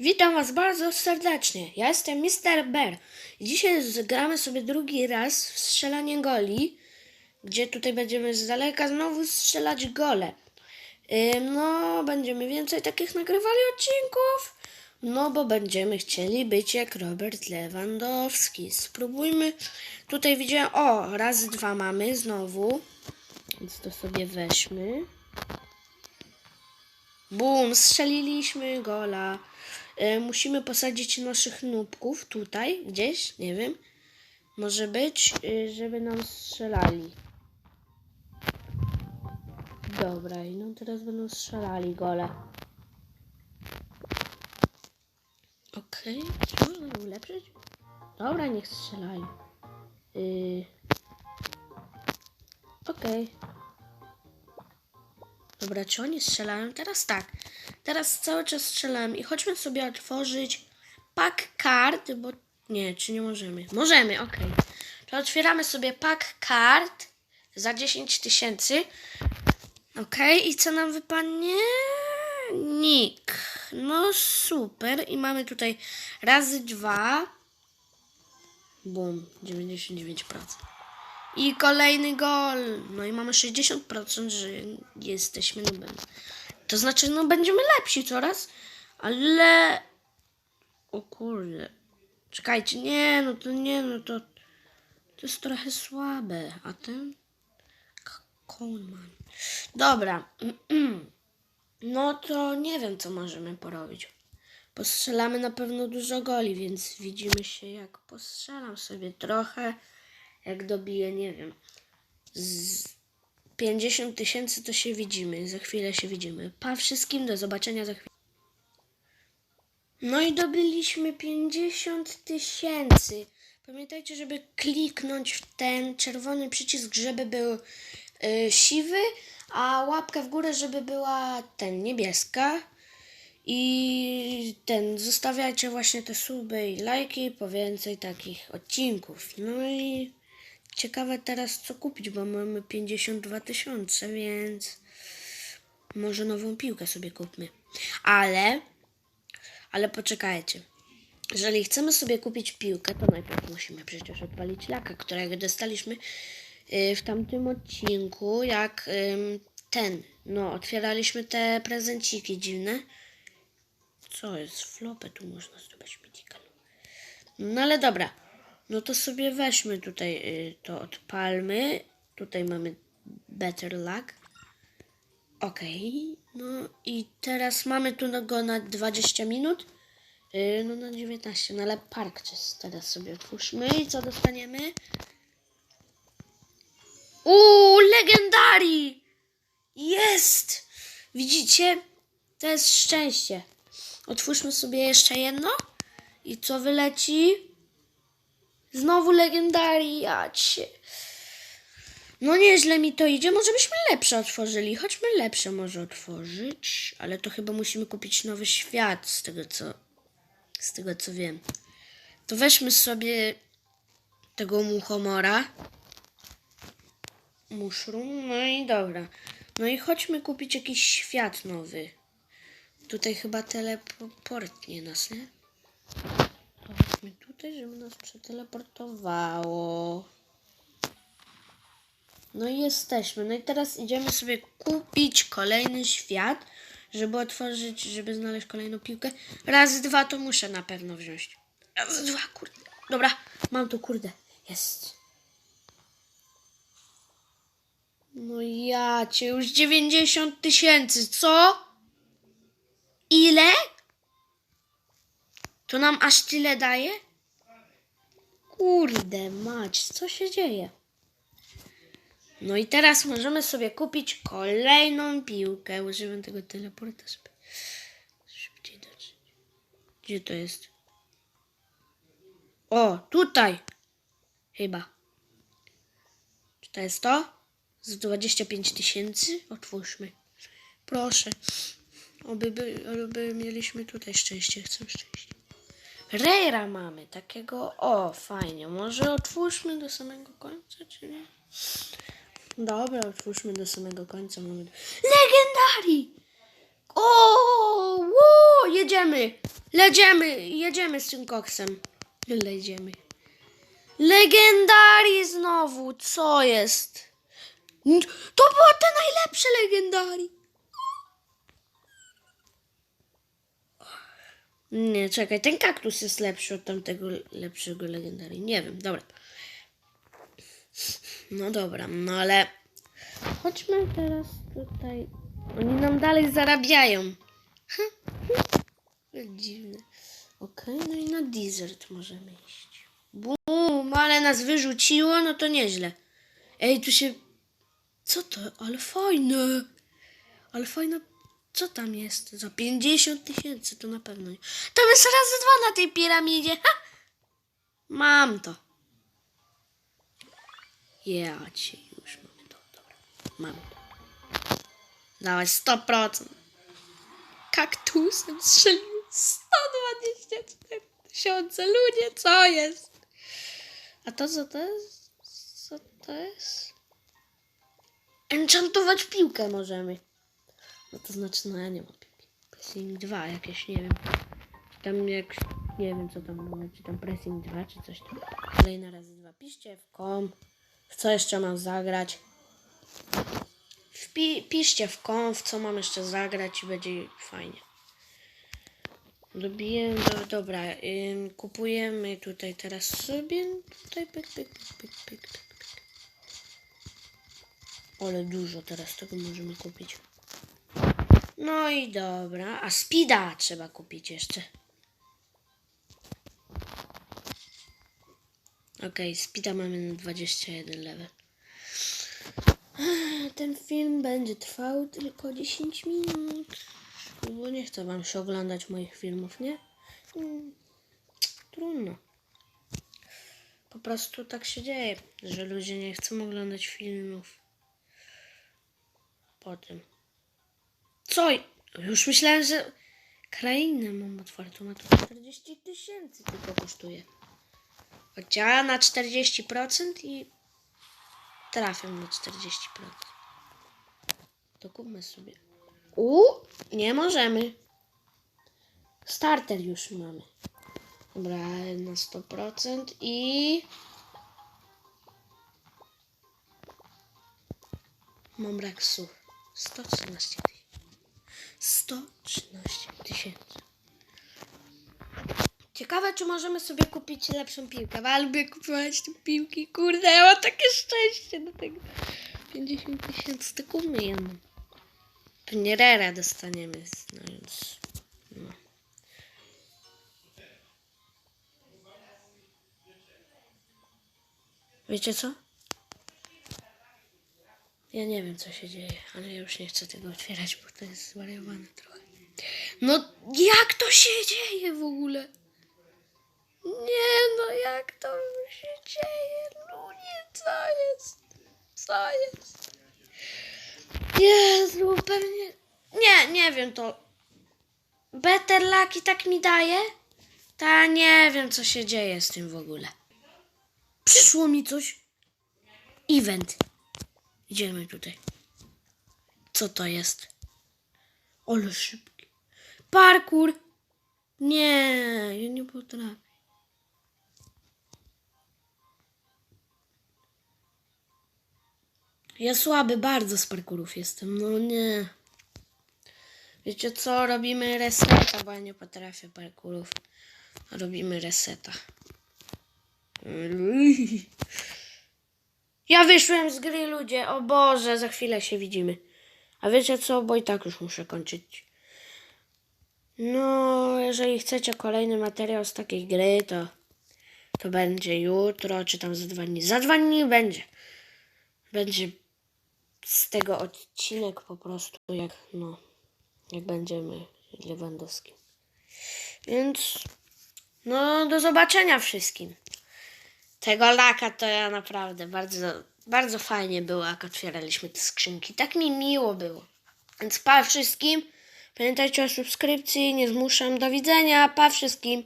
Witam Was bardzo serdecznie. Ja jestem Mr. Bear. Dzisiaj zagramy sobie drugi raz w strzelanie goli, gdzie tutaj będziemy z daleka znowu strzelać gole. No, będziemy więcej takich nagrywali odcinków. No, bo będziemy chcieli być jak Robert Lewandowski. Spróbujmy. Tutaj widziałem, o, raz, dwa mamy znowu. Więc to sobie weźmy. Bum, strzeliliśmy gola. E, musimy posadzić naszych nubków tutaj, gdzieś, nie wiem. Może być, e, żeby nam strzelali. Dobra, i no teraz będą strzelali gole. Okej, czy można ulepszyć? Dobra, niech strzelają. Yy. Okej. Dobra, czy oni strzelają? Teraz tak. Teraz cały czas strzelałem i chodźmy sobie otworzyć pack kart, bo nie, czy nie możemy? Możemy, okej. To otwieramy sobie pack kart za 10 tysięcy. Okej, i co nam wypadnie? Nick. No super. I mamy tutaj razy dwa. Bum, 99%. I kolejny gol. No i mamy 60%, że jesteśmy nubem. To znaczy, no będziemy lepsi coraz, ale... O kurde. Czekajcie, nie, no to nie, no to... To jest trochę słabe. A ten? Coleman. Dobra. No to nie wiem, co możemy porobić. Postrzelamy na pewno dużo goli, więc widzimy się, jak postrzelam sobie trochę. Jak dobiję, nie wiem, z 50 tysięcy, to się widzimy. Za chwilę się widzimy. Pa wszystkim, do zobaczenia za chwilę. No i dobiliśmy 50 tysięcy. Pamiętajcie, żeby kliknąć w ten czerwony przycisk, żeby był y, siwy, a łapkę w górę, żeby była ten niebieska. I ten, zostawiajcie właśnie te suby i lajki po więcej takich odcinków. No i ciekawe teraz co kupić, bo mamy 52 tysiące, więc może nową piłkę sobie kupmy. Ale, ale poczekajcie. Jeżeli chcemy sobie kupić piłkę, to najpierw musimy przecież odpalić laka, którego dostaliśmy y, w tamtym odcinku, jak ten, no, otwieraliśmy te prezenciki dziwne. Co jest? Flopę tu można zdobyć. No ale dobra. No to sobie weźmy tutaj y, to odpalmy. Tutaj mamy better luck. Okej. No i teraz mamy tu go na 20 minut. Y, no na 19, no ale park chest teraz sobie otwórzmy i co dostaniemy? Uuu, legendary! Jest! Widzicie? To jest szczęście. Otwórzmy sobie jeszcze jedno. I co wyleci? Znowu legendary, jacie. No nieźle mi to idzie. Może byśmy lepsze otworzyli. Chodźmy lepsze może otworzyć. Ale to chyba musimy kupić nowy świat, z tego co, z tego co wiem. To weźmy sobie tego muchomora. Mushroom. No i dobra. No i chodźmy kupić jakiś świat nowy. Tutaj chyba teleportnie nas, nie? Chodźmy tutaj, żeby nas przeteleportowało. No i jesteśmy. No i teraz idziemy sobie kupić kolejny świat, żeby otworzyć, żeby znaleźć kolejną piłkę. Raz, dwa to muszę na pewno wziąć. Raz, dwa, kurde. Dobra, mam tu, kurde. Jest. No ja cię już 90 tysięcy, co? Ile? To nam aż tyle daje? Kurde mać, co się dzieje? No i teraz możemy sobie kupić kolejną piłkę. Używam tego teleporta, żeby szybciej dotrzeć. Gdzie to jest? O, tutaj! Chyba. Czy to jest to? Z 25 tysięcy? Otwórzmy. Proszę. Oby, by, oby mieliśmy tutaj szczęście. Chcę szczęście. Rejra mamy. Takiego. O, fajnie. Może otwórzmy do samego końca, czy nie? Dobra, otwórzmy do samego końca. Mamy... Legendary! O, wow, jedziemy! Ledziemy! Jedziemy z tym koksem. Ledziemy. Legendari znowu! Co jest? To było te najlepsze legendari! Nie, czekaj, ten kaktus jest lepszy od tamtego lepszego legendarii. Nie wiem, dobra. No dobra, no ale chodźmy teraz tutaj. Oni nam dalej zarabiają. Dziwne. Okej, no i na desert możemy iść. Bum, ale nas wyrzuciło, no to nieźle. Ej, tu się... Co to? Ale fajne. Ale fajne... Co tam jest? Za 50 tysięcy to na pewno nie. Tam jest razy dwa na tej piramidzie. Ha! Mam to. Ja cię już mamy to. Dobra. Mam to. Dałeś 100%. Kaktusem strzelił 124 tysiące. Ludzie, co jest? A to co to jest? Co to jest? Enchantować piłkę możemy. No to znaczy, no ja nie mam piłki. Pressing 2 jakieś, nie wiem. Tam jak, nie wiem co tam było, czy tam pressing 2, czy coś tam. Kolejna razy dwa. Piszcie w kom. W co jeszcze mam zagrać? Wpi, piszcie w kom, w co mam jeszcze zagrać i będzie fajnie. Dobiję, do, dobra, kupujemy tutaj teraz sobie, tutaj pyk, pyk, pyk, pyk, pyk, pyk. Ale dużo teraz tego możemy kupić. No i dobra, a speeda trzeba kupić jeszcze. Okej, speeda mamy na 21 level. Ten film będzie trwał tylko 10 minut. Bo nie chcę wam się oglądać moich filmów, nie? Mm, Trudno. Po prostu tak się dzieje, że ludzie nie chcą oglądać filmów. Potem. Co? Już myślałem, że krainę mam otwartą, a to 40 tysięcy tylko kosztuje. Działa na 40% i trafię na 40%. To kupmy sobie. U, nie możemy. Starter już mamy. Dobra, na 100% i... Mam brak słów. 113 tysięcy. 113 tysięcy. Ciekawe, czy możemy sobie kupić lepszą piłkę. Ja kupować te piłki. Kurde, ja mam takie szczęście do tego. 50 tysięcy, to kupmy jedną. Pewnie rera dostaniemy, no więc... No. Wiecie co? Ja nie wiem, co się dzieje, ale ja już nie chcę tego otwierać, bo to jest zwariowane trochę. No, jak to się dzieje w ogóle? Nie, no jak to się dzieje? Ludzie, co jest? Co jest? Jezu, pewnie... Nie, nie wiem, to... Better Lucky tak mi daje? Ta nie wiem, co się dzieje z tym w ogóle. Przyszło mi coś. Event. Idziemy tutaj. Co to jest? Ole szybki. Parkour. Nie, ja nie potrafię. Ja słaby bardzo z parkurów jestem. No nie. Wiecie co? Robimy reseta, bo ja nie potrafię parkurów. Robimy reseta. Ja wyszłem z gry, ludzie. O Boże, za chwilę się widzimy. A wiecie co? Bo i tak już muszę kończyć. No, jeżeli chcecie kolejny materiał z takiej gry, to, to będzie jutro, czy tam za dwa dni. Za dwa dni będzie. Będzie z tego odcinek po prostu, jak no, jak będziemy Lewandowskim. Więc, no, do zobaczenia wszystkim. Tego laka to ja naprawdę bardzo, bardzo fajnie było, jak otwieraliśmy te skrzynki. Tak mi miło było. Więc pa wszystkim. Pamiętajcie o subskrypcji, nie zmuszam. Do widzenia, pa wszystkim.